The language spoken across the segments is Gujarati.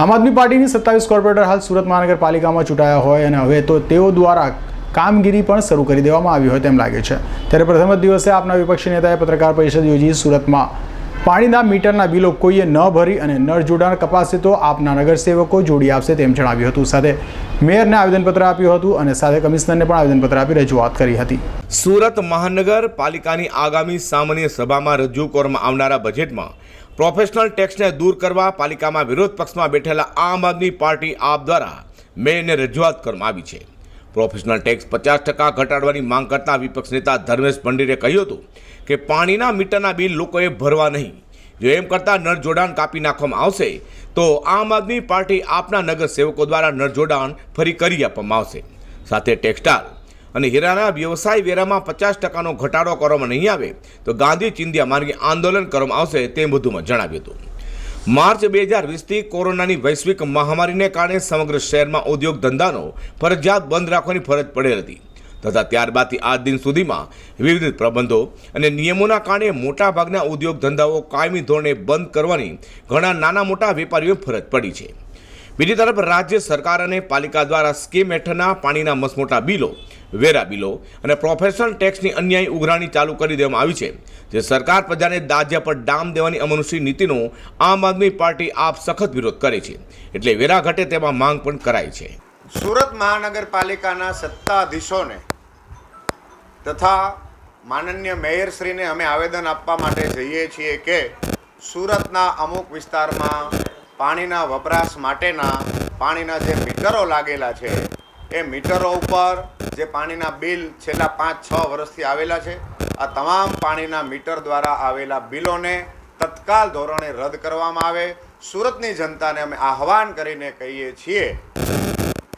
આમ આદમી પાર્ટીની સત્તાવીસ કોર્પોરેટર હાલ સુરત મહાનગરપાલિકામાં ચૂંટાયા હોય અને હવે તો તેઓ દ્વારા કામગીરી પણ શરૂ કરી દેવામાં આવી હોય તેમ લાગે છે. ત્યારે પ્રથમ જ દિવસે આપના વિપક્ષી નેતાએ પત્રકાર પરિષદ યોજી સુરતમાં પાણીના મીટરના બિલો કોઈએ ન ભરી અને નળ જોડાણ કપાસે તો આપના નગરસેવકો જોડી આપશે તેમ જણાવ્યું હતું. સાથે મેયરને આવેદનપત્ર આપ્યું હતું અને સાથે કમિશનરને પણ આવેદનપત્ર આપી રજૂઆત કરી હતી. સુરત મહાનગરપાલિકાની આગામી સામાન્ય સભામાં રજૂ કરવામાં આવનારા બજેટમાં પ્રોફેશનલ ટેક્સને દૂર કરવા પાલિકામાં વિરોધ પક્ષમાં બેઠેલા આમ આદમી પાર્ટી આપ દ્વારા મેયરને રજૂઆત કરવામાં આવી છે. પ્રોફેશનલ ટેક્સ પચાસ ટકા ઘટાડવાની માંગ કરતા વિપક્ષ નેતા ધર્મેશ પંડિરે કહ્યું હતું કે પાણીના મીટરના બિલ લોકોએ ભરવા નહીં. જો એમ કરતાં નળ જોડાણ કાપી નાખવામાં આવશે, તો આમ આદમી પાર્ટી આપના નગર સેવકો દ્વારા નળ જોડાણ ફરી કરી આપવામાં આવશે. સાથે ટેક્સટાઇલ અને હીરાના વ્યવસાય વેરામાં પચાસ ટકાનો ઘટાડો કરવામાં નહીં આવે તો ગાંધી ચિંધ્યા માર્ગે આંદોલન કરવામાં આવશે તેમ વધુમાં જણાવ્યું હતું. માર્ચ બે હજાર વીસથી કોરોનાની વૈશ્વિક મહામારીને કારણે સમગ્ર શહેરમાં ઉદ્યોગ ધંધાનો ફરજિયાત બંધ રાખવાની ફરજ પડેલ હતી તથા ત્યારબાદથી આજ દિન સુધીમાં વિવિધ પ્રબંધો અને નિયમોના કારણે મોટાભાગના ઉદ્યોગ ધંધાઓ કાયમી ધોરણે બંધ કરવાની ઘણા નાના મોટા વેપારીઓ ફરજ પડી છે. બીજી તરફ રાજ્ય સરકાર અને પાલિકા દ્વારા સ્કીમ હેઠળના પાણીના મસમોટા બિલો વેરા બિલો અને પ્રોફેશનલ ટેક્સની અન્યાયી ઉઘરાણી ચાલુ કરી દેવામાં આવી છે. જે સરકાર પ્રજાને દાજ્યા પર ડામ દેવાની અમનુષ્ય નીતિનો આમ આદમી પાર્ટી આપ સખત વિરોધ કરે છે. એટલે વેરા ઘટે તેમાં માંગ પણ કરાઈ છે. સુરત મહાનગરપાલિકાના સત્તાધીશોને તથા માનનીય મેયરશ્રીને અમે આવેદન આપવા માટે જઈએ છીએ કે સુરતના અમુક વિસ્તારમાં પાણીના વપરાશ માટેના પાણીના જે મીટરો લાગેલા છે એ મીટરો ઉપર જે પાણીના બિલ છેલ્લા પાંચ, છ વર્ષથી આવેલા છે, આ તમામ પાણીના મીટર દ્વારા આવેલા બિલોને તત્કાલ ધોરણે રદ કરવામાં આવે. સુરતની જનતાને અમે આહવાન કરીને કહીએ છીએ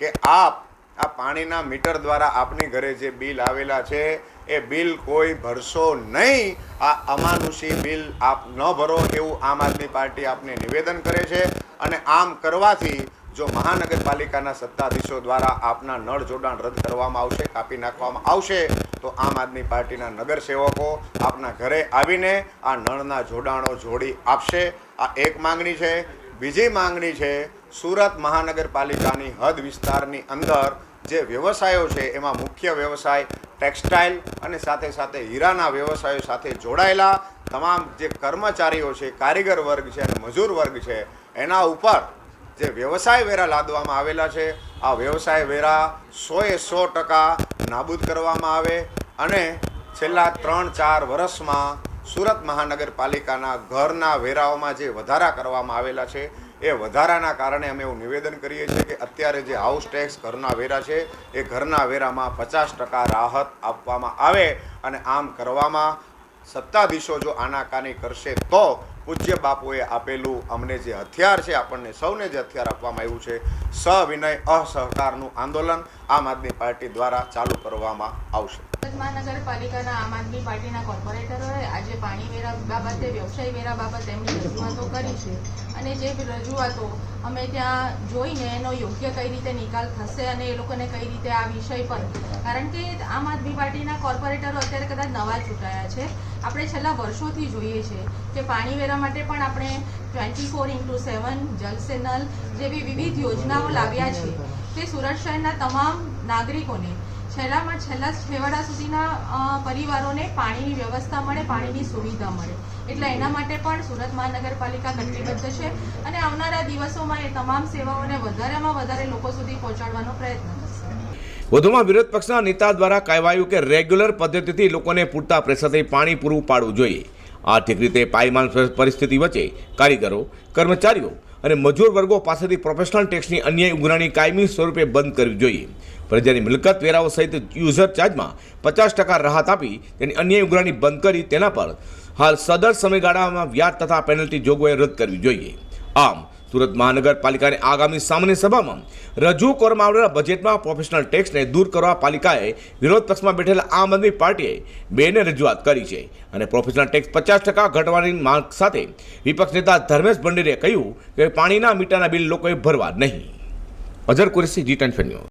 કે આપ આ પાણીના મીટર દ્વારા આપની ઘરે જે બિલ આવેલા છે, એ બિલ કોઈ ભરશો નહીં. આ અમાનુષી બિલ આપ ન ભરો એવું આમ આદમી પાર્ટી આપને નિવેદન કરે છે. અને આમ કરવાથી જો મહાનગરપાલિકાના સત્તાધીશો દ્વારા આપના નળ જોડાણ રદ કરવામાં આવશે, કાપી નાખવામાં આવશે, તો આમ આદમી પાર્ટીના નગરસેવકો આપના ઘરે આવીને આ નળના જોડાણો જોડી આપશે. આ એક માંગણી છે. બીજી માંગણી છે, સુરત મહાનગરપાલિકાની હદ વિસ્તારની અંદર જે વ્યવસાયો છે, એમાં મુખ્ય વ્યવસાય ટેક્સટાઇલ અને સાથે સાથે હીરાના વ્યવસાયો સાથે જોડાયેલા તમામ જે કર્મચારીઓ છે, કારીગર વર્ગ છે અને મજૂર વર્ગ છે, એના ઉપર જે વ્યવસાય વેરા લાદવામાં આવેલા છે, આ વ્યવસાય વેરા સોએ સો ટકા નાબૂદ કરવામાં આવે અને છેલ્લા ત્રણ ચાર વર્ષમાં સુરત મહાનગરપાલિકાના ઘરના વેરાઓમાં જે વધારા કરવામાં આવેલા છે, એ વધારાના કારણે અમે એવું નિવેદન કરીએ છીએ કે અત્યારે જે હાઉસ ટેક્સ ઘરના વેરા છે, એ ઘરના વેરામાં પચાસ ટકા રાહત આપવામાં આવે અને આમ કરવામાં સત્તાધીશો જો આનાકાની કરશે તો પૂજ્ય બાપુએ આપેલું અમને જે હથિયાર છે, આપણને સૌને જે હથિયાર આપવામાં આવ્યું છે, સવિનય અસહકારનું આંદોલન આમ આદમી પાર્ટી દ્વારા ચાલુ કરવામાં આવશે. મહાનગરપાલિકાના આમ આદમી પાર્ટીના કોર્પોરેટરોએ આજે પાણી વેરા બાબતે, વ્યવસાય વેરા બાબતે એમની રજૂઆતો કરી છે. અને જે રજૂઆતો અમે ત્યાં જોઈને એનો યોગ્ય કઈ રીતે નિકાલ થશે અને એ લોકોને કઈ રીતે આ વિષય પર, કારણ કે આમ આદમી પાર્ટીના કોર્પોરેટરો અત્યારે કદાચ નવા ચૂંટાયા છે. આપણે છેલ્લા વર્ષોથી જોઈએ છે કે પાણી વેરા માટે પણ આપણે ટ્વેન્ટી ફોર ઇન્ટુ સેવન જલસે નલ જેવી વિવિધ યોજનાઓ લાવ્યા છે. તે સુરત શહેરના તમામ નાગરિકોને છેલ્લામાં છેલ્લા છેવાડા સુધીના પરિવારોને પાણીની વ્યવસ્થા મળે, પાણીની સુવિધા મળે. એટલે એના માટે પણ સુરત મહાનગરપાલિકા કટિબદ્ધ છે અને આવનારા દિવસોમાં એ તમામ સેવાઓને વધારેમાં વધારે લોકો સુધી પહોંચાડવાનો પ્રયત્ન કરશે. વધુમાં વિરોધ પક્ષના નેતા દ્વારા કહેવાયું કે રેગ્યુલર પદ્ધતિથી લોકોને પૂરતા પ્રેશરથી પાણી પૂરું પાડવું જોઈએ. આર્થિક રીતે પાયમાન પરિસ્થિતિ વચ્ચે કારીગરો, કર્મચારીઓ અને મજૂર વર્ગો પાસેથી પ્રોફેશનલ ટેક્સની અન્યાય ઉઘરાણી કાયમી સ્વરૂપે બંધ કરવી જોઈએ. પ્રજાની મિલકત વેરાઓ સહિત યુઝર ચાર્જમાં પચાસ ટકા રાહત આપી તેની અન્યાય ઉઘરાણી બંધ કરી તેના પર હાલ સદર સમયગાળામાં વ્યાજ તથા પેનલ્ટી જોગવાઈ રદ કરવી જોઈએ. આમ સુરત મહાનગરપાલિકાની આગામી સામાન્ય સભામાં રજૂ કરવામાં આવેલા બજેટમાં પ્રોફેશનલ ટેક્સને દૂર કરવા પાલિકાએ વિરોધ પક્ષમાં બેઠેલા આમ આદમી પાર્ટીએ બેને રજૂઆત કરી છે અને પ્રોફેશનલ ટેક્સ પચાસ ટકા ઘટવાની માંગ સાથે વિપક્ષ નેતા ધર્મેશ ભંડેરીએ કહ્યું કે પાણીના મીટરના બિલ લોકોએ ભરવા નહીં. Azhar Qureshi, G ten news.